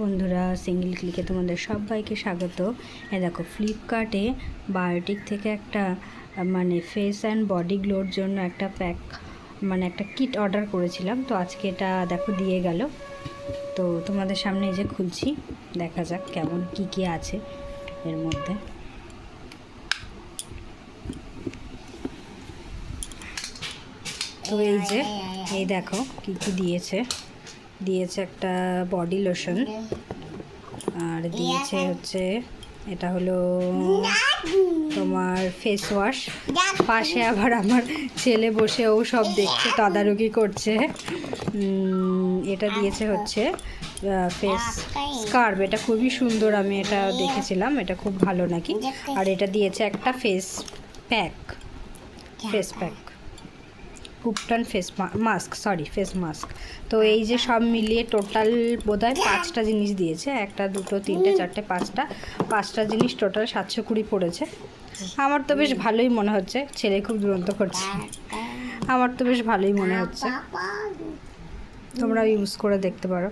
বন্ধুরা সিঙ্গেল ক্লিকে তোমাদের সবাইকে স্বাগত। এ দেখো ফ্লিপকার্টে বায়োটিক থেকে একটা মানে ফেস অ্যান্ড বডি গ্লোর জন্য একটা প্যাক মানে একটা কিট অর্ডার করেছিলাম। তো আজকে এটা দেখো দিয়ে গেল। তো তোমাদের সামনে এই যে খুলছি, দেখা যাক কেমন, কি কি আছে এর মধ্যে। তো এই যে, এই দেখো, কি কি দিয়েছে। দিয়েছে একটা বডি লোশন আর দিয়েছে হচ্ছে, এটা হলো তোমার ফেস ওয়াশ পাশে আবার আমার ছেলে বসে ও সব দেখছে, তদারকি করছে। এটা দিয়েছে হচ্ছে ফেস স্কার্ভ এটা খুবই সুন্দর, আমি এটা দেখেছিলাম, এটা খুব ভালো নাকি। আর এটা দিয়েছে একটা face pack face pack উপটান face mask sorry face mask তো এই যে সব মিলিয়ে টোটাল বোধ হয় পাঁচটা জিনিস দিয়েছে। একটা, দুটো, তিনটে, চারটে, পাঁচটা। পাঁচটা জিনিস টোটাল সাতশো কুড়ি পড়েছে। আমার তো বেশ ভালোই মনে হচ্ছে। ছেলে খুব দুরন্ত করছে। আমার তো বেশ ভালোই মনে হচ্ছে। তোমরা ইউজ করে দেখতে পারো।